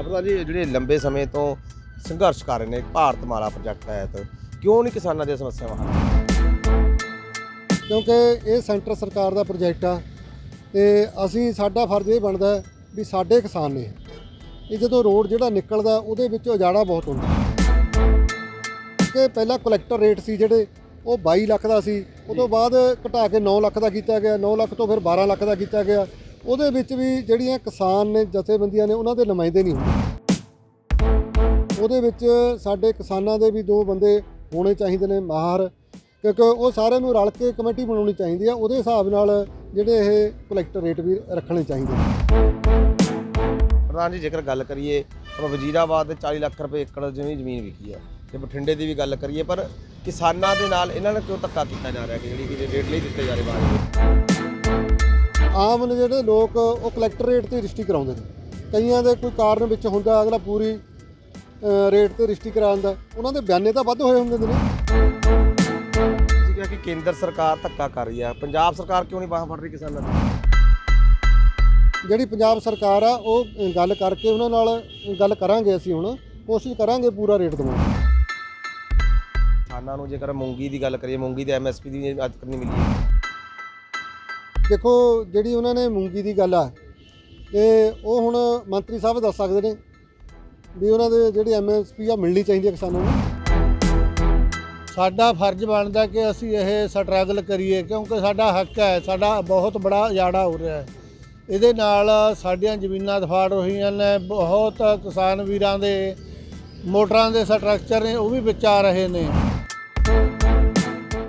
ਅਪਰਾ ਜੀ ਜਿਹੜੇ ਲੰਬੇ ਸਮੇਂ ਤੋਂ ਸੰਘਰਸ਼ ਕਰ ਰਹੇ ਨੇ ਭਾਰਤ ਮਾਲਾ ਪ੍ਰੋਜੈਕਟ ਤਹਿਤ ਕਿਉਂ ਨਹੀਂ ਕਿਸਾਨਾਂ ਦੀਆਂ ਸਮੱਸਿਆਵਾਂ ਹੱਲ ਕਿਉਂਕਿ ਇਹ ਸੈਂਟਰ ਸਰਕਾਰ ਦਾ ਪ੍ਰੋਜੈਕਟ ਆ ਤੇ ਅਸੀਂ ਸਾਡਾ ਫਰਜ਼ ਇਹ ਬਣਦਾ ਹੈ ਵੀ ਸਾਡੇ ਕਿਸਾਨ ਨੇ ਇਹ ਜਦੋਂ ਰੋਡ ਜਿਹੜਾ ਨਿਕਲਦਾ ਉਹਦੇ ਵਿੱਚ ਉਜਾੜਾ ਬਹੁਤ ਹੁੰਦਾ। ਕਿ ਪਹਿਲਾਂ ਕਲੈਕਟਰ ਰੇਟ ਸੀ ਜਿਹੜੇ ਉਹ 22 ਲੱਖ ਦਾ ਸੀ ਉਹ ਤੋਂ ਬਾਅਦ ਘਟਾ ਕੇ 9 ਲੱਖ ਦਾ ਕੀਤਾ ਗਿਆ 9 ਲੱਖ ਤੋਂ ਫਿਰ 12 ਲੱਖ ਦਾ ਕੀਤਾ ਗਿਆ। ਉਹਦੇ ਵਿੱਚ ਵੀ ਜਿਹੜੀਆਂ ਕਿਸਾਨ ਨੇ, ਜਥੇਬੰਦੀਆਂ ਨੇ, ਉਹਨਾਂ ਦੇ ਨੁਮਾਇੰਦੇ ਨਹੀਂ ਹੁੰਦੇ। ਉਹਦੇ ਵਿੱਚ ਸਾਡੇ ਕਿਸਾਨਾਂ ਦੇ ਵੀ ਦੋ ਬੰਦੇ ਹੋਣੇ ਚਾਹੀਦੇ ਨੇ, ਮਾਹਰ। ਕਿਉਂਕਿ ਉਹ ਸਾਰਿਆਂ ਨੂੰ ਰਲ ਕੇ ਕਮੇਟੀ ਬਣਾਉਣੀ ਚਾਹੀਦੀ ਆ, ਉਹਦੇ ਹਿਸਾਬ ਨਾਲ ਜਿਹੜੇ ਇਹ ਕਲੈਕਟਰ ਰੇਟ ਵੀ ਰੱਖਣੇ ਚਾਹੀਦੇ ਨੇ। ਪ੍ਰਧਾਨ ਜੀ, ਜੇਕਰ ਗੱਲ ਕਰੀਏ, ਆਪਾਂ ਵਜ਼ੀਰਾਬਾਦ ਦੇ 40 ਲੱਖ ਰੁਪਏ ਏਕੜ ਜਿਵੇਂ ਜ਼ਮੀਨ ਵਿਕੀ ਆ, ਤੇ ਬਠਿੰਡੇ ਦੀ ਵੀ ਗੱਲ ਕਰੀਏ, ਪਰ ਕਿਸਾਨਾਂ ਦੇ ਨਾਲ ਇਹਨਾਂ ਨੇ ਕਿਉਂ ਧੱਕਾ ਕੀਤਾ ਜਾ ਰਿਹਾ ਕਿ ਜਿਹੜੀ ਕਿ ਰੇਟ ਲਈ ਦਿੱਤੇ ਜਾ ਰਹੇ ਬਾਅਦ ਆਮ ਨੇ ਜਿਹੜੇ ਲੋਕ ਉਹ ਕਲੈਕਟਰ ਰੇਟ ਤੇ ਰਜਿਸਟਰੀ ਕਰਾਉਂਦੇ ਨੇ। ਕਈਆਂ ਦੇ ਕੋਈ ਕਾਰਨ ਵਿੱਚ ਹੁੰਦਾ ਅਗਲਾ ਪੂਰੀ ਰੇਟ ਤੇ ਰਜਿਸਟਰੀ ਕਰਾਉਂਦਾ ਉਹਨਾਂ ਦੇ ਬਿਆਨੇ ਤਾਂ ਵੱਧ ਹੋਏ ਹੁੰਦੇ ਨੇ। ਤੁਸੀਂ ਕਿਹਾ ਕਿ ਕੇਂਦਰ ਸਰਕਾਰ ਧੱਕਾ ਕਰ ਰਹੀ ਆ। ਪੰਜਾਬ ਸਰਕਾਰ ਕਿਉਂ ਨਹੀਂ ਬਾਹਾਂ ਫੜ ਰਹੀ ਕਿਸਾਨਾਂ ਦੀ? ਜਿਹੜੀ ਪੰਜਾਬ ਸਰਕਾਰ ਆ ਉਹ ਗੱਲ ਕਰਕੇ ਉਹਨਾਂ ਨਾਲ ਗੱਲ ਕਰਾਂਗੇ ਅਸੀਂ ਹੁਣ। ਕੋਸ਼ਿਸ਼ ਕਰਾਂਗੇ ਪੂਰਾ ਰੇਟ ਦਿਵਾਉਣ ਦੀ। ਕਿਸਾਨਾਂ ਨੂੰ ਜੇਕਰ ਮੂੰਗੀ ਦੀ ਗੱਲ ਕਰੀਏ ਮੂੰਗੀ ਦੇ ਐਮਐਸਪੀ ਦੀ ਅੱਜ ਤੱਕ ਨਹੀਂ ਮਿਲੀ। ਦੇਖੋ, ਜਿਹੜੀ ਉਹਨਾਂ ਨੇ ਮੂੰਗੀ ਦੀ ਗੱਲ ਆ, ਤੇ ਉਹ ਹੁਣ ਮੰਤਰੀ ਸਾਹਿਬ ਦੱਸ ਸਕਦੇ ਨੇ ਵੀ ਉਹਨਾਂ ਦੇ ਜਿਹੜੀ ਐਮਐਸਪੀ ਆ, ਮਿਲਣੀ ਚਾਹੀਦੀ ਹੈ ਕਿਸਾਨਾਂ ਨੂੰ। ਸਾਡਾ ਫਰਜ਼ ਬਣਦਾ ਕਿ ਅਸੀਂ ਇਹ ਸਟਰਗਲ ਕਰੀਏ, ਕਿਉਂਕਿ ਸਾਡਾ ਹੱਕ ਹੈ, ਸਾਡਾ ਬਹੁਤ ਬੜਾ ਉਜਾੜਾ ਹੋ ਰਿਹਾ ਹੈ। ਇਹਦੇ ਨਾਲ ਸਾਡੀਆਂ ਜ਼ਮੀਨਾਂ ਦਫਾੜ ਰਹੀਆਂ ਨੇ, ਬਹੁਤ ਕਿਸਾਨ ਵੀਰਾਂ ਦੇ, ਮੋਟਰਾਂ ਦੇ ਸਟਰਕਚਰ ਨੇ, ਉਹ ਵੀ ਵਿੱਚ ਆ ਰਹੇ ਨੇ।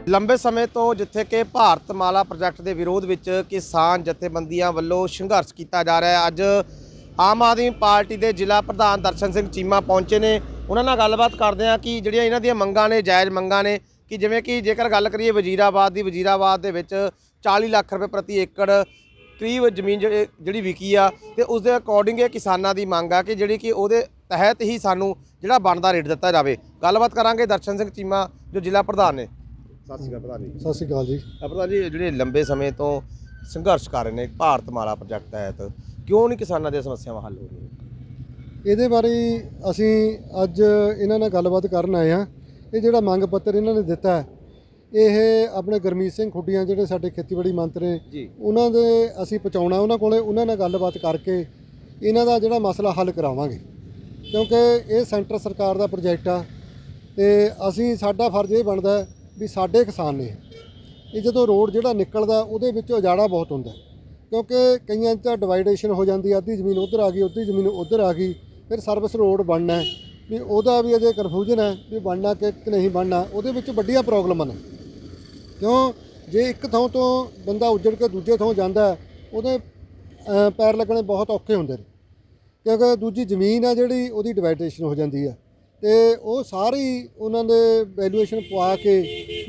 ਲੰਬੇ ਸਮੇਂ ਤੋਂ ਜਿੱਥੇ ਕਿ ਭਾਰਤ ਮਾਲਾ ਪ੍ਰੋਜੈਕਟ ਦੇ ਵਿਰੋਧ ਵਿੱਚ ਕਿਸਾਨ ਜਥੇਬੰਦੀਆਂ ਵੱਲੋਂ ਸੰਘਰਸ਼ ਕੀਤਾ ਜਾ ਰਿਹਾ ਹੈ, ਅੱਜ ਆਮ ਆਦਮੀ ਪਾਰਟੀ ਦੇ ਜ਼ਿਲ੍ਹਾ ਪ੍ਰਧਾਨ ਦਰਸ਼ਨ ਸਿੰਘ ਚੀਮਾ ਪਹੁੰਚੇ ਨੇ। ਉਹਨਾਂ ਨਾਲ ਗੱਲਬਾਤ ਕਰਦੇ ਆ ਕਿ ਜਿਹੜੀਆਂ ਇਹਨਾਂ ਦੀਆਂ ਮੰਗਾਂ ਨੇ, ਜਾਇਜ਼ ਮੰਗਾਂ ਨੇ, ਕਿ ਜਿਵੇਂ ਕਿ ਜੇਕਰ ਗੱਲ ਕਰੀਏ ਵਜ਼ੀਰਾਬਾਦ ਦੀ, ਵਜ਼ੀਰਾਬਾਦ ਦੇ ਵਿੱਚ 40 ਲੱਖ ਰੁਪਏ ਪ੍ਰਤੀ ਏਕੜ ਕਰੀਬ ਜ਼ਮੀਨ ਜਿਹੜੀ ਜਿਹੜੀ ਵਿਕੀ ਆ ਤੇ ਉਸ ਦੇ ਅਕੋਰਡਿੰਗ ਇਹ ਕਿਸਾਨਾਂ ਦੀ ਮੰਗ ਆ ਕਿ ਜਿਹੜੀ ਕਿ ਉਹਦੇ ਤਹਿਤ ਹੀ ਸਾਨੂੰ ਜਿਹੜਾ ਬਣਦਾ ਰੇਟ ਦਿੱਤਾ ਜਾਵੇ। ਗੱਲਬਾਤ ਕਰਾਂਗੇ ਦਰਸ਼ਨ ਸਿੰਘ ਚੀਮਾ, ਜੋ ਜ਼ਿਲ੍ਹਾ ਪ੍ਰਧਾਨ ਨੇ। ਸਤਿ ਸ਼੍ਰੀ ਅਕਾਲ ਪ੍ਰਧਾਨ ਜੀ। ਸਤਿ ਸ਼੍ਰੀ ਅਕਾਲ ਜੀ। ਪ੍ਰਧਾਨ ਜੀ ਜਿਹੜੇ ਲੰਬੇ ਸਮੇਂ ਤੋਂ ਸੰਘਰਸ਼ ਕਰ ਰਹੇ ਨੇ ਭਾਰਤ ਮਾਲਾ ਪ੍ਰੋਜੈਕਟ ਤਹਿਤ ਕਿਉਂ ਨਹੀਂ ਕਿਸਾਨਾਂ ਦੀਆਂ ਸਮੱਸਿਆਵਾਂ ਹੱਲ ਹੋ ਰਹੀਆਂ? ਇਹਦੇ ਬਾਰੇ ਅਸੀਂ ਅੱਜ ਇਹਨਾਂ ਨਾਲ ਗੱਲਬਾਤ ਕਰਨ ਆਏ ਹਾਂ। ਇਹ ਜਿਹੜਾ ਮੰਗ ਪੱਤਰ ਇਹਨਾਂ ਨੇ ਦਿੱਤਾ ਹੈ ਇਹ ਆਪਣੇ ਗਰਮੀਤ ਸਿੰਘ ਖੁੱਡੀਆਂ ਜਿਹੜੇ ਸਾਡੇ ਖੇਤੀਬਾੜੀ ਮੰਤਰੀ ਨੇ ਜੀ। ਉਹਨਾਂ ਦੇ ਅਸੀਂ ਪਹੁੰਚਾਉਣਾ ਉਹਨਾਂ ਕੋਲੇ ਉਹਨਾਂ ਨਾਲ ਗੱਲਬਾਤ ਕਰਕੇ ਇਹਨਾਂ ਦਾ ਜਿਹੜਾ ਮਸਲਾ ਹੱਲ ਕਰਾਵਾਂਗੇ। ਕਿਉਂਕਿ ਇਹ ਸੈਂਟਰ ਸਰਕਾਰ ਦਾ ਪ੍ਰੋਜੈਕਟ ਆ ਤੇ ਅਸੀਂ ਸਾਡਾ ਫਰਜ਼ ਇਹ ਬਣਦਾ ਹੈ ਵੀ ਸਾਡੇ ਕਿਸਾਨ ਨੇ ਇਹ ਜਦੋਂ ਰੋਡ ਜਿਹੜਾ ਨਿਕਲਦਾ ਉਹਦੇ ਵਿੱਚ ਉਜਾੜਾ ਬਹੁਤ ਹੁੰਦਾ ਕਿਉਂਕਿ ਕਈਆਂ 'ਚ ਤਾਂ ਡਿਵਾਈਡੇਸ਼ਨ ਹੋ ਜਾਂਦੀ ਆ, ਅੱਧੀ ਜ਼ਮੀਨ ਉਧਰ ਆ ਗਈ ਅੱਧੀ ਜ਼ਮੀਨ ਉਧਰ ਆ ਗਈ ਫਿਰ ਸਰਵਿਸ ਰੋਡ ਬਣਨਾ ਵੀ ਉਹਦਾ ਵੀ ਅਜੇ ਕਨਫਿਊਜ਼ਨ ਹੈ ਵੀ ਬਣਨਾ ਕਿ ਕਿ ਨਹੀਂ ਬਣਨਾ ਉਹਦੇ ਵਿੱਚ ਵੱਡੀਆਂ ਪ੍ਰੋਬਲਮਾਂ ਨੇ। ਕਿਉਂ? ਜੇ ਇੱਕ ਥਾਂ ਤੋਂ ਬੰਦਾ ਉੱਜੜ ਕੇ ਦੂਜੇ ਥਾਂ ਜਾਂਦਾ ਉਹਦੇ ਪੈਰ ਲੱਗਣੇ ਬਹੁਤ ਔਖੇ ਹੁੰਦੇ ਨੇ। ਕਿਉਂਕਿ ਦੂਜੀ ਜ਼ਮੀਨ ਆ ਜਿਹੜੀ ਉਹਦੀ ਡਿਵਾਈਡੇਸ਼ਨ ਹੋ ਜਾਂਦੀ ਆ ਤੇ ਉਹ ਸਾਰੀ ਉਹਨਾਂ ਦੇ ਵੈਲੂਏਸ਼ਨ ਪਵਾ ਕੇ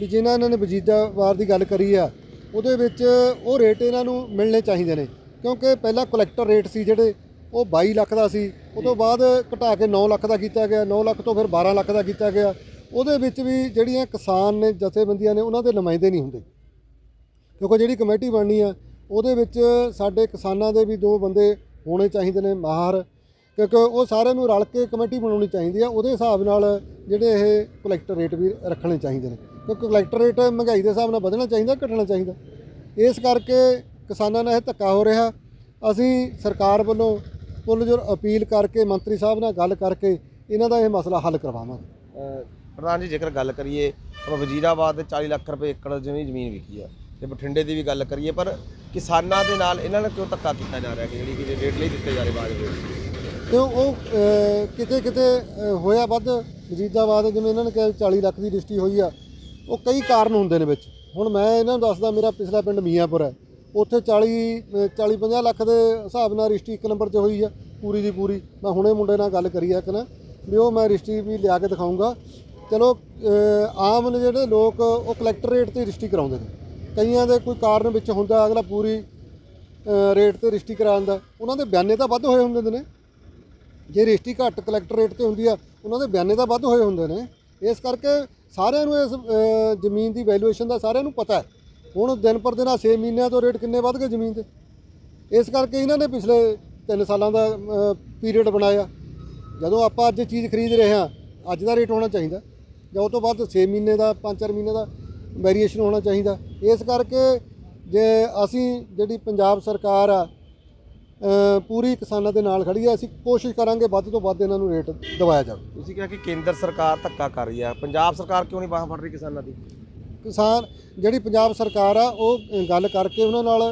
ਵੀ ਜਿਨ੍ਹਾਂ ਇਹਨਾਂ ਨੇ ਵਜੀਦਾਵਾਰ ਦੀ ਗੱਲ ਕਰੀ ਆ, ਉਹਦੇ ਵਿੱਚ ਉਹ ਰੇਟ ਇਹਨਾਂ ਨੂੰ ਮਿਲਣੇ ਚਾਹੀਦੇ ਨੇ। ਕਿਉਂਕਿ ਪਹਿਲਾਂ ਕਲੈਕਟਰ ਰੇਟ ਸੀ ਜਿਹੜੇ, ਉਹ 22 ਲੱਖ ਦਾ ਸੀ, ਉਹ ਤੋਂ ਬਾਅਦ ਘਟਾ ਕੇ 9 ਲੱਖ ਦਾ ਕੀਤਾ ਗਿਆ 9 ਲੱਖ ਤੋਂ ਫਿਰ 12 ਲੱਖ ਦਾ ਕੀਤਾ ਗਿਆ। ਉਹਦੇ ਵਿੱਚ ਵੀ ਜਿਹੜੀਆਂ ਕਿਸਾਨ ਨੇ, ਜਥੇਬੰਦੀਆਂ ਨੇ, ਉਹਨਾਂ ਦੇ ਨੁਮਾਇੰਦੇ ਨਹੀਂ ਹੁੰਦੇ। ਕਿਉਂਕਿ ਜਿਹੜੀ ਕਮੇਟੀ ਬਣਨੀ ਆ, ਉਹਦੇ ਵਿੱਚ ਸਾਡੇ ਕਿਸਾਨਾਂ ਦੇ ਵੀ ਦੋ ਬੰਦੇ ਹੋਣੇ ਚਾਹੀਦੇ ਨੇ, ਮਾਹਰ। ਕਿਉਂਕਿ ਉਹ ਸਾਰਿਆਂ ਨੂੰ ਰਲ ਕੇ ਕਮੇਟੀ ਬਣਾਉਣੀ ਚਾਹੀਦੀ ਆ, ਉਹਦੇ ਹਿਸਾਬ ਨਾਲ ਜਿਹੜੇ ਇਹ ਕਲੈਕਟਰ ਰੇਟ ਵੀ ਰੱਖਣੇ ਚਾਹੀਦੇ ਨੇ। ਕਿਉਂਕਿ ਕਲੈਕਟਰ ਰੇਟ ਮਹਿੰਗਾਈ ਦੇ ਹਿਸਾਬ ਨਾਲ ਵਧਣਾ ਚਾਹੀਦਾ, ਘਟਣਾ ਚਾਹੀਦਾ। ਇਸ ਕਰਕੇ ਕਿਸਾਨਾਂ ਨਾਲ ਇਹ ਧੱਕਾ ਹੋ ਰਿਹਾ। ਅਸੀਂ ਸਰਕਾਰ ਵੱਲੋਂ ਪੁੱਲਜੋਰ ਅਪੀਲ ਕਰਕੇ, ਮੰਤਰੀ ਸਾਹਿਬ ਨਾਲ ਗੱਲ ਕਰਕੇ ਇਹਨਾਂ ਦਾ ਇਹ ਮਸਲਾ ਹੱਲ ਕਰਵਾਵਾਂਗੇ। ਪ੍ਰਧਾਨ ਜੀ, ਜੇਕਰ ਗੱਲ ਕਰੀਏ, ਆਪਾਂ ਵਜ਼ੀਰਾਬਾਦ ਦੇ 40 ਲੱਖ ਰੁਪਏ ਏਕੜ ਜਿਵੇਂ ਜ਼ਮੀਨ ਵਿਕੀ ਆ, ਤੇ ਬਠਿੰਡੇ ਦੀ ਵੀ ਗੱਲ ਕਰੀਏ, ਪਰ ਕਿਸਾਨਾਂ ਦੇ ਨਾਲ ਇਹਨਾਂ ਨਾਲ ਕਿਉਂ ਧੱਕਾ ਕੀਤਾ ਜਾ ਰਿਹਾ ਕਿ ਜਿਹੜੀ ਕਿ ਰੇਟ ਲਈ ਦਿੱਤੇ ਜਾ ਰਹੇ ਬਾਅਦ ਤੇ ਉਹ ਕਿਤੇ ਕਿਤੇ ਹੋਇਆ ਵੱਧ। ਵਜੀਦਾਬਾਦ ਜਿਵੇਂ ਇਹਨਾਂ ਨੇ ਕਿਹਾ 40 ਲੱਖ ਦੀ ਰਜਿਸਟਰੀ ਹੋਈ ਆ, ਉਹ ਕਈ ਕਾਰਨ ਹੁੰਦੇ ਨੇ ਵਿੱਚ। ਹੁਣ ਮੈਂ ਇਹਨਾਂ ਨੂੰ ਦੱਸਦਾ, ਮੇਰਾ ਪਿਛਲਾ ਪਿੰਡ ਮੀਆਂਪੁਰ ਹੈ। ਉੱਥੇ 40 40 50 ਲੱਖ ਦੇ ਹਿਸਾਬ ਨਾਲ ਰਜਿਸਟਰੀ ਇੱਕ ਨੰਬਰ 'ਚ ਹੋਈ ਆ, ਪੂਰੀ ਦੀ ਪੂਰੀ। ਮੈਂ ਹੁਣੇ ਮੁੰਡੇ ਨਾਲ ਗੱਲ ਕਰੀ ਆ ਕਿ ਨਾ, ਵੀ ਉਹ ਮੈਂ ਰਜਿਸਟਰੀ ਵੀ ਲਿਆ ਕੇ ਦਿਖਾਉਂਗਾ ਚਲੋ ਆਮ ਨੇ ਜਿਹੜੇ ਲੋਕ, ਉਹ ਕਲੈਕਟਰ ਰੇਟ ਤੇ ਰਜਿਸਟਰੀ ਕਰਾਉਂਦੇ ਨੇ। ਕਈਆਂ ਦੇ ਕੋਈ ਕਾਰਨ ਵਿੱਚ ਹੁੰਦਾ, ਅਗਲਾ ਪੂਰੀ ਰੇਟ ਤੇ ਰਜਿਸਟਰੀ ਕਰਾਉਂਦਾ ਉਹਨਾਂ ਦੇ ਬਿਆਨੇ ਤਾਂ ਵੱਧ ਹੋਏ ਹੁੰਦੇ ਨੇ। ਜੇ ਰਜਿਸਟਰੀ ਘੱਟ ਕਲੈਕਟਰਰੇਟ ਤੇ ਹੁੰਦੀ ਆ, ਉਹਨਾਂ ਦੇ ਬਿਆਨੇ ਤਾਂ ਵੱਧ ਹੋਏ ਹੁੰਦੇ ਨੇ। ਇਸ ਕਰਕੇ ਸਾਰਿਆਂ ਨੂੰ ਇਸ ਜ਼ਮੀਨ ਦੀ ਵੈਲੂਏਸ਼ਨ ਦਾ ਸਾਰਿਆਂ ਨੂੰ ਪਤਾ ਹੈ। ਹੁਣ ਦਿਨ ਪਰ ਦਿਨ 6 ਮਹੀਨਿਆਂ ਤੋਂ ਰੇਟ ਕਿੰਨੇ ਵੱਧ ਗਏ ਜ਼ਮੀਨ ਦੇ। ਇਸ ਕਰਕੇ ਇਹਨਾਂ ਨੇ ਪਿਛਲੇ 3 ਸਾਲਾਂ ਦਾ ਪੀਰੀਅਡ ਬਣਾਇਆ। ਜਦੋਂ ਆਪਾਂ ਅੱਜ ਚੀਜ਼ ਖਰੀਦ ਰਹੇ ਹਾਂ, ਅੱਜ ਦਾ ਰੇਟ ਹੋਣਾ ਚਾਹੀਦਾ। ਜਾਂ ਉਹ ਤੋਂ ਬਾਅਦ 6 ਮਹੀਨੇ ਦਾ 5-4 ਮਹੀਨੇ ਦਾ ਵੇਰੀਏਸ਼ਨ ਹੋਣਾ ਚਾਹੀਦਾ। ਇਸ ਕਰਕੇ ਜੇ ਅਸੀਂ ਜਿਹੜੀ ਪੰਜਾਬ ਸਰਕਾਰ ਆ ਪੂਰੀ ਕਿਸਾਨਾਂ ਦੇ ਨਾਲ ਖੜੀ ਹੈ। ਅਸੀਂ ਕੋਸ਼ਿਸ਼ ਕਰਾਂਗੇ ਵੱਧ ਤੋਂ ਵੱਧ ਇਹਨਾਂ ਨੂੰ ਰੇਟ ਦਿਵਾਇਆ ਜਾਵੇ। ਤੁਸੀਂ ਕਿਹਾ ਕਿ ਕੇਂਦਰ ਸਰਕਾਰ ਧੱਕਾ ਕਰ ਰਹੀ ਆ। ਪੰਜਾਬ ਸਰਕਾਰ ਕਿਉਂ ਨਹੀਂ ਬਾਹਾਂ ਫੜ ਰਹੀ ਕਿਸਾਨਾਂ ਦੀ? ਕਿਸਾਨ ਜਿਹੜੀ ਪੰਜਾਬ ਸਰਕਾਰ ਆ ਉਹ ਗੱਲ ਕਰਕੇ ਉਹਨਾਂ ਨਾਲ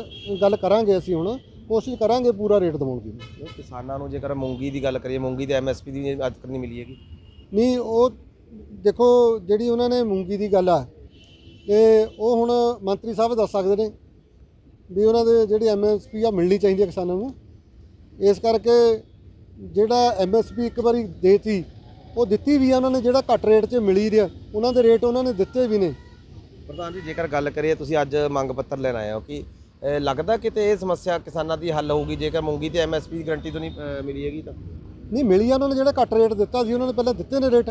ਗੱਲ ਕਰਾਂਗੇ ਅਸੀਂ ਹੁਣ। ਕੋਸ਼ਿਸ਼ ਕਰਾਂਗੇ ਪੂਰਾ ਰੇਟ ਦਿਵਾਉਣ ਦੀ। ਕਿਸਾਨਾਂ ਨੂੰ ਜੇਕਰ ਮੂੰਗੀ ਦੀ ਗੱਲ ਕਰੀਏ ਮੂੰਗੀ ਦੇ ਐਮਐਸਪੀ ਦੀ ਅੱਜ ਤੱਕ ਨਹੀਂ ਮਿਲੀ ਹੈਗੀ। ਨਹੀਂ ਉਹ ਦੇਖੋ ਜਿਹੜੀ ਉਹਨਾਂ ਨੇ ਮੂੰਗੀ ਦੀ ਗੱਲ ਆ ਤੇ ਉਹ ਹੁਣ ਮੰਤਰੀ ਸਾਹਿਬ ਦੱਸ ਸਕਦੇ ਨੇ। ਵੀ ਉਹਨਾਂ ਦੇ ਜਿਹੜੀ ਐਮਐਸਪੀ ਆ ਮਿਲਣੀ ਚਾਹੀਦੀ ਹੈ ਕਿਸਾਨਾਂ ਨੂੰ। ਇਸ ਕਰਕੇ ਜਿਹੜਾ ਐਮਐਸਪੀ ਇੱਕ ਵਾਰੀ ਦੇਤੀ ਉਹ ਦਿੱਤੀ ਵੀ ਆ ਉਹਨਾਂ ਨੇ ਜਿਹੜਾ ਘੱਟ ਰੇਟ 'ਚ ਮਿਲੀ ਰਿਹਾ ਉਹਨਾਂ ਦੇ ਰੇਟ ਉਹਨਾਂ ਨੇ ਦਿੱਤੇ ਵੀ ਨੇ। ਪ੍ਰਧਾਨ ਜੀ ਜੇਕਰ ਗੱਲ ਕਰੀਏ ਤੁਸੀਂ ਅੱਜ ਮੰਗ ਪੱਤਰ ਲੈਣ ਆਏ ਹੋ ਕਿ ਲੱਗਦਾ ਕਿਤੇ ਇਹ ਸਮੱਸਿਆ ਕਿਸਾਨਾਂ ਦੀ ਹੱਲ ਹੋਊਗੀ? ਜੇਕਰ ਮੂੰਗੀ ਤੇ ਐਮਐਸਪੀ ਦੀ ਗਰੰਟੀ ਤੋਂ ਨਹੀਂ ਮਿਲੀ ਹੈਗੀ ਤਾਂ। ਨਹੀਂ ਮਿਲੀ ਆ ਉਹਨਾਂ ਨੇ ਜਿਹੜਾ ਘੱਟ ਰੇਟ ਦਿੱਤਾ ਸੀ ਉਹਨਾਂ ਨੇ ਪਹਿਲਾਂ ਦਿੱਤੇ ਨੇ ਰੇਟ।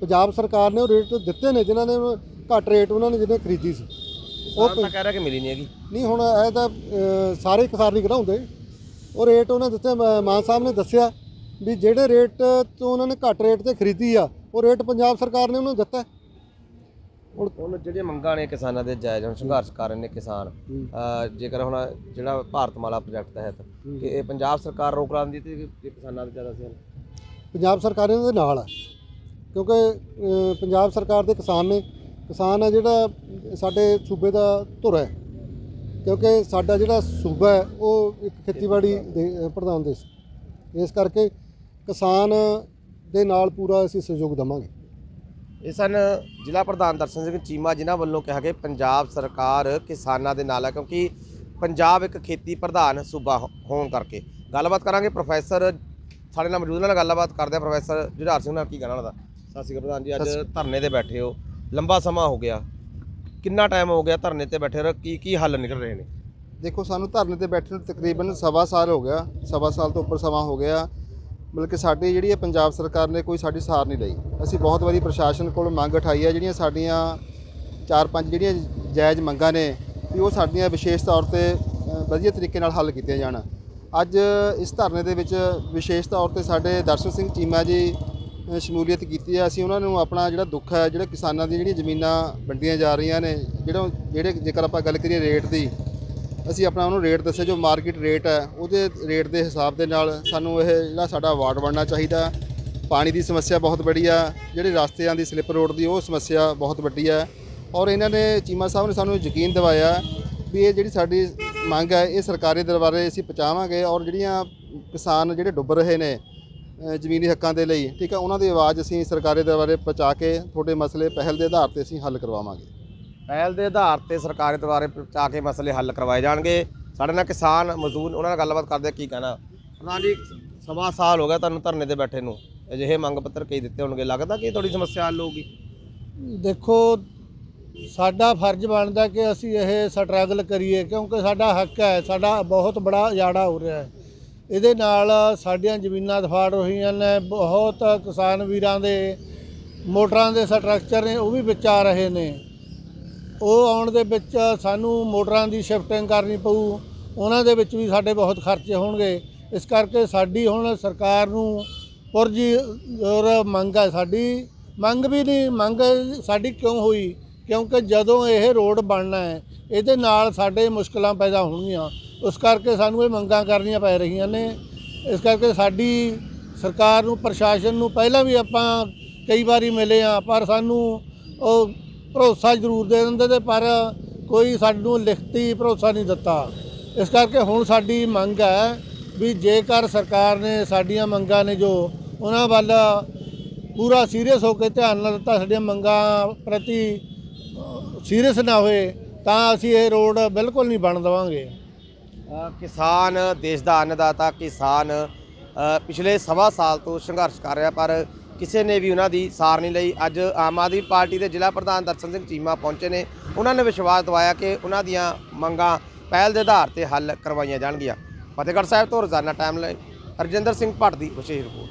ਪੰਜਾਬ ਸਰਕਾਰ ਨੇ ਉਹ ਰੇਟ ਦਿੱਤੇ ਨੇ ਜਿਨ੍ਹਾਂ ਨੇ ਘੱਟ ਰੇਟ ਉਹਨਾਂ ਨੇ ਜਿਹਨੇ ਖਰੀਦੀ ਸੀ। ਉਹ ਤਾਂ ਕਹਿ ਰਿਹਾ ਕਿ ਮਿਲੀ ਨਹੀਂ ਹੈਗੀ। ਨਹੀਂ ਹੁਣ ਇਹ ਤਾਂ ਅ, ਸਾਰੇ ਕਿਸਾਨ ਨਹੀਂ ਕਢਾਉਂਦੇ। ਉਹ ਰੇਟ ਉਹਨਾਂ ਦਿੱਤੇ ਮ- ਮਾਨ ਸਾਹਿਬ ਨੇ ਦੱਸਿਆ ਵੀ ਜਿਹੜੇ ਰੇਟ ਤੋਂ ਉਹਨਾਂ ਨੇ ਘੱਟ ਰੇਟ ਤੇ ਖਰੀਦੀ ਆ ਉਹ ਰੇਟ ਪੰਜਾਬ ਸਰਕਾਰ ਨੇ ਉਹਨੂੰ ਦਿੱਤਾ। ਹੁਣ ਜਿਹੜੀਆਂ ਮੰਗਾਂ ਨੇ ਕਿਸਾਨਾਂ ਦੇ ਜਾਇਜ਼ ਹੁਣ ਸੰਘਰਸ਼ ਕਰ ਰਹੇ ਨੇ ਕਿਸਾਨ ਅਹ, ਜੇਕਰ ਹੁਣ ਜਿਹੜਾ ਭਾਰਤਮਾਲਾ ਪ੍ਰੋਜੈਕਟ ਤਹਿਤ ਕਿ ਇਹ ਪੰਜਾਬ ਸਰਕਾਰ ਰੋਕ ਲਾਉਂਦੀ ਤੇ ਕਿਸਾਨਾਂ ਦੇ ਜ਼ਿਆਦਾ ਸੀ ਪੰਜਾਬ ਸਰਕਾਰ ਇਹਨਾਂ ਦੇ ਨਾਲ ਆ। ਕਿਉਂਕਿ ਅ, ਪੰਜਾਬ ਸਰਕਾਰ ਦੇ ਕਿਸਾਨ ਨੇ ਕਿਸਾਨ ਆ ਜਿਹੜਾ ਸਾਡੇ ਸੂਬੇ ਦਾ ਧੁਰ ਹੈ। ਕਿਉਂਕਿ ਸਾਡਾ ਜਿਹੜਾ ਸੂਬਾ ਹੈ ਉਹ ਇੱਕ ਖੇਤੀਬਾੜੀ ਦੇ ਪ੍ਰਧਾਨ ਦੇਸ਼ ਇਸ ਕਰਕੇ ਕਿਸਾਨ ਦੇ ਨਾਲ ਪੂਰਾ ਅਸੀਂ ਸਹਿਯੋਗ ਦੇਵਾਂਗੇ। ਇਹ ਸਨ ਜ਼ਿਲ੍ਹਾ ਪ੍ਰਧਾਨ ਦਰਸ਼ਨ ਸਿੰਘ ਚੀਮਾ ਜਿਨ੍ਹਾਂ ਵੱਲੋਂ ਕਿਹਾ ਕਿ ਪੰਜਾਬ ਸਰਕਾਰ ਕਿਸਾਨਾਂ ਦੇ ਨਾਲ ਹੈ ਕਿਉਂਕਿ ਪੰਜਾਬ ਇੱਕ ਖੇਤੀ ਪ੍ਰਧਾਨ ਸੂਬਾ ਹੋ- ਹੋਣ ਕਰਕੇ। ਗੱਲਬਾਤ ਕਰਾਂਗੇ ਪ੍ਰੋਫੈਸਰ ਸਾਡੇ ਨਾਲ ਮੌਜੂਦ ਨਾਲ ਗੱਲਬਾਤ ਕਰਦੇ ਆ ਪ੍ਰੋਫੈਸਰ ਜੁਝਾਰ ਸਿੰਘ ਨਾਲ ਕੀ ਕਹਿਣਾ ਉਹਨਾਂ ਦਾ? ਸਤਿ ਸ਼੍ਰੀ ਅਕਾਲ ਪ੍ਰਧਾਨ ਜੀ ਅੱਜ ਧਰਨੇ ਤੇ ਬੈਠੇ ਹੋ। ਲੰਬਾ ਸਮਾਂ ਹੋ ਗਿਆ। ਕਿੰਨਾ ਟਾਈਮ ਹੋ ਗਿਆ ਧਰਨੇ ਤੇ ਬੈਠੇ ਰਹੇ? ਕੀ ਕੀ ਹੱਲ ਨਿਕਲ ਰਹੇ ਨੇ? ਦੇਖੋ, ਸਾਨੂੰ ਧਰਨੇ ਤੇ ਬੈਠੇ ਨੂੰ ਤਕਰੀਬਨ ਸਵਾ ਸਾਲ ਹੋ ਗਿਆ। ਸਵਾ ਸਾਲ ਤੋਂ ਉੱਪਰ ਸਮਾਂ ਹੋ ਗਿਆ। ਬਲਕਿ ਸਾਡੀ ਜਿਹੜੀ ਹੈ ਪੰਜਾਬ ਸਰਕਾਰ ਨੇ ਕੋਈ ਸਾਡੀ ਸਾਰ ਨਹੀਂ ਲਈ। ਅਸੀਂ ਬਹੁਤ ਵਾਰੀ ਪ੍ਰਸ਼ਾਸਨ ਕੋਲ ਮੰਗ ਉਠਾਈ ਹੈ, ਜਿਹੜੀਆਂ ਸਾਡੀਆਂ ਚਾਰ ਪੰਜ ਜਿਹੜੀਆਂ ਜਾਇਜ਼ ਮੰਗਾਂ ਨੇ, ਵੀ ਉਹ ਸਾਡੀਆਂ ਵਿਸ਼ੇਸ਼ ਤੌਰ ਤੇ ਵਧੀਆ ਤਰੀਕੇ ਨਾਲ ਹੱਲ ਕੀਤੀਆਂ ਜਾਣ। ਅੱਜ ਇਸ ਧਰਨੇ ਦੇ ਵਿੱਚ ਵਿਸ਼ੇਸ਼ ਤੌਰ ਤੇ ਸਾਡੇ ਦਰਸ਼ਨ ਸਿੰਘ ਚੀਮਾ ਜੀ ਸ਼ਮੂਲੀਅਤ ਕੀਤੀ ਹੈ। ਅਸੀਂ ਉਹਨਾਂ ਨੂੰ ਆਪਣਾ ਜਿਹੜਾ ਦੁੱਖ ਹੈ, ਜਿਹੜਾ ਕਿਸਾਨਾਂ ਦੀ ਜਿਹੜੀਆਂ ਜ਼ਮੀਨਾਂ ਵੰਡੀਆਂ ਜਾ ਰਹੀਆਂ ਨੇ, ਜਿਹੜਾ ਜਿਹੜੇ ਜੇਕਰ ਆਪਾਂ ਗੱਲ ਕਰੀਏ ਰੇਟ ਦੀ, ਅਸੀਂ ਆਪਣਾ ਉਹਨੂੰ ਰੇਟ ਦੱਸਿਆ, ਜੋ ਮਾਰਕੀਟ ਰੇਟ ਹੈ, ਉਹਦੇ ਰੇਟ ਦੇ ਹਿਸਾਬ ਦੇ ਨਾਲ ਸਾਨੂੰ ਇਹ ਜਿਹੜਾ ਸਾਡਾ ਵਾਰਡ ਬਣਨਾ ਚਾਹੀਦਾ ਪਾਣੀ ਦੀ ਸਮੱਸਿਆ ਬਹੁਤ ਵੱਡੀ ਆ ਜਿਹੜੇ ਰਸਤਿਆਂ ਦੀ ਸਲਿੱਪ ਰੋਡ ਦੀ ਉਹ ਸਮੱਸਿਆ ਬਹੁਤ ਵੱਡੀ ਹੈ। ਔਰ ਇਹਨਾਂ ਨੇ ਚੀਮਾ ਸਾਹਿਬ ਨੇ ਸਾਨੂੰ ਯਕੀਨ ਦਿਵਾਇਆ ਵੀ ਇਹ ਜਿਹੜੀ ਸਾਡੀ ਮੰਗ ਹੈ, ਇਹ ਸਰਕਾਰੀ ਦਰਬਾਰੇ ਅਸੀਂ ਪਹੁੰਚਾਵਾਂਗੇ। ਔਰ ਜਿਹੜੀਆਂ ਕਿਸਾਨ ਜਿਹੜੇ ਡੁੱਬ ਰਹੇ ਨੇ ਜ਼ਮੀਨੀ ਹੱਕਾਂ ਦੇ ਲਈ ਠੀਕ ਹੈ ਉਹਨਾਂ ਦੀ ਆਵਾਜ਼ ਅਸੀਂ ਸਰਕਾਰੀ ਦਰਬਾਰੇ ਪਹੁੰਚਾ ਕੇ ਤੁਹਾਡੇ ਮਸਲੇ ਪਹਿਲ ਦੇ ਆਧਾਰ ਤੇ ਅਸੀਂ ਹੱਲ ਕਰਵਾਵਾਂਗੇ। ਪਹਿਲ ਦੇ ਆਧਾਰ ਤੇ ਸਰਕਾਰੀ ਦੁਆਰੇ ਪਹੁੰਚਾ ਕੇ ਮਸਲੇ ਹੱਲ ਕਰਵਾਏ ਜਾਣਗੇ। ਸਾਡੇ ਨਾਲ ਕਿਸਾਨ ਮਜ਼ਦੂਰ ਉਹਨਾਂ ਨਾਲ ਗੱਲਬਾਤ ਕਰਦੇ ਕੀ ਕਹਿਣਾ? ਪ੍ਰਧਾਨ ਜੀ ਸਵਾ ਸਾਲ ਹੋ ਗਿਆ ਤੁਹਾਨੂੰ ਧਰਨੇ ਤੇ ਬੈਠੇ ਨੂੰ। ਅਜਿਹੇ ਮੰਗ ਪੱਤਰ ਕਈ ਦਿੱਤੇ ਹੋਣਗੇ। ਲੱਗਦਾ ਕਿ ਤੁਹਾਡੀ ਸਮੱਸਿਆ ਹੱਲ ਹੋਊਗੀ? ਦੇਖੋ ਸਾਡਾ ਫਰਜ਼ ਬਣਦਾ ਕਿ ਅਸੀਂ ਇਹ ਸਟਰਗਲ ਕਰੀਏ ਕਿਉਂਕਿ ਸਾਡਾ ਹੱਕ ਹੈ ਸਾਡਾ ਬਹੁਤ ਬੜਾ ਜਾੜਾ ਹੋ ਰਿਹਾ ਹੈ। ਇਹਦੇ ਨਾਲ ਸਾਡੀਆਂ ਜ਼ਮੀਨਾਂ ਦਫਾੜ ਰਹੀਆਂ ਨੇ, ਬਹੁਤ ਕਿਸਾਨ ਵੀਰਾਂ ਦੇ, ਮੋਟਰਾਂ ਦੇ ਸਟਰਕਚਰ ਨੇ, ਉਹ ਵੀ ਵਿੱਚ ਆ ਰਹੇ ਨੇ। ਉਹ ਆਉਣ ਦੇ ਵਿੱਚ ਸਾਨੂੰ ਮੋਟਰਾਂ ਦੀ ਸ਼ਿਫਟਿੰਗ ਕਰਨੀ ਪਊ, ਉਹਨਾਂ ਦੇ ਵਿੱਚ ਵੀ ਸਾਡੇ ਬਹੁਤ ਖਰਚੇ ਹੋਣਗੇ। ਇਸ ਕਰਕੇ ਸਾਡੀ ਹੁਣ ਸਰਕਾਰ ਨੂੰ ਪੁਰਜੀ ਔਰ ਮੰਗ ਹੈ ਸਾਡੀ। ਮੰਗ ਵੀ ਨਹੀਂ, ਮੰਗ ਸਾਡੀ ਕਿਉਂ ਹੋਈ? ਕਿਉਂਕਿ ਜਦੋਂ ਇਹ ਰੋਡ ਬਣਨਾ ਹੈ, ਇਹਦੇ ਨਾਲ ਸਾਡੇ ਮੁਸ਼ਕਲਾਂ ਪੈਦਾ ਹੋਣਗੀਆਂ। ਉਸ ਕਰਕੇ ਸਾਨੂੰ ਇਹ ਮੰਗਾਂ ਕਰਨੀਆਂ ਪੈ ਰਹੀਆਂ ਨੇ। ਇਸ ਕਰਕੇ ਸਾਡੀ ਸਰਕਾਰ ਨੂੰ, ਪ੍ਰਸ਼ਾਸਨ ਨੂੰ ਪਹਿਲਾਂ ਵੀ ਆਪਾਂ ਕਈ ਵਾਰੀ ਮਿਲੇ ਆ ਪਰ ਸਾਨੂੰ ਉਹ ਭਰੋਸਾ ਜ਼ਰੂਰ ਦੇ ਦਿੰਦੇ ਤੇ ਪਰ ਕੋਈ ਸਾਨੂੰ ਲਿਖਤੀ ਭਰੋਸਾ ਨਹੀਂ ਦਿੱਤਾ। ਇਸ ਕਰਕੇ ਹੁਣ ਸਾਡੀ ਮੰਗ ਹੈ ਵੀ ਜੇਕਰ ਸਰਕਾਰ ਨੇ ਸਾਡੀਆਂ ਮੰਗਾਂ ਨੇ ਜੋ ਉਹਨਾਂ ਵੱਲ ਪੂਰਾ ਸੀਰੀਅਸ ਹੋ ਕੇ ਧਿਆਨ ਨਾਲ ਦਿੱਤਾ, ਸਾਡੀਆਂ ਮੰਗਾਂ ਪ੍ਰਤੀ ਸੀਰੀਅਸ ਨਾ ਹੋਏ, ਤਾਂ ਅਸੀਂ ਇਹ ਰੋਡ ਬਿਲਕੁਲ ਨਹੀਂ ਬਣ ਦੇਵਾਂਗੇ। ਕਿਸਾਨ, ਦੇਸ਼ ਦਾ ਅੰਨਦਾਤਾ ਕਿਸਾਨ ਪਿਛਲੇ ਸਵਾ ਸਾਲ ਤੋਂ ਸੰਘਰਸ਼ ਕਰ ਰਿਹਾ, ਪਰ ਕਿਸੇ ਨੇ ਵੀ ਉਹਨਾਂ ਦੀ ਸਾਰ ਨਹੀਂ ਲਈ। ਅੱਜ ਆਮ ਆਦਮੀ ਪਾਰਟੀ ਦੇ ਜ਼ਿਲ੍ਹਾ ਪ੍ਰਧਾਨ ਦਰਸ਼ਨ ਸਿੰਘ ਚੀਮਾ ਪਹੁੰਚੇ ਨੇ। ਉਹਨਾਂ ਨੇ ਵਿਸ਼ਵਾਸ ਦਵਾਇਆ ਕਿ ਉਹਨਾਂ ਦੀਆਂ ਮੰਗਾਂ ਪਹਿਲ ਦੇ ਆਧਾਰ ਤੇ ਹੱਲ ਕਰਵਾਈਆਂ ਜਾਣਗੀਆਂ। ਫਤਿਹਗੜ੍ਹ ਸਾਹਿਬ ਤੋਂ ਰੋਜ਼ਾਨਾ ਟਾਈਮ ਲਈ ਹਰਜਿੰਦਰ ਸਿੰਘ ਭੱਟ ਦੀ ਵਿਸ਼ੇਸ਼ ਰਿਪੋਰਟ।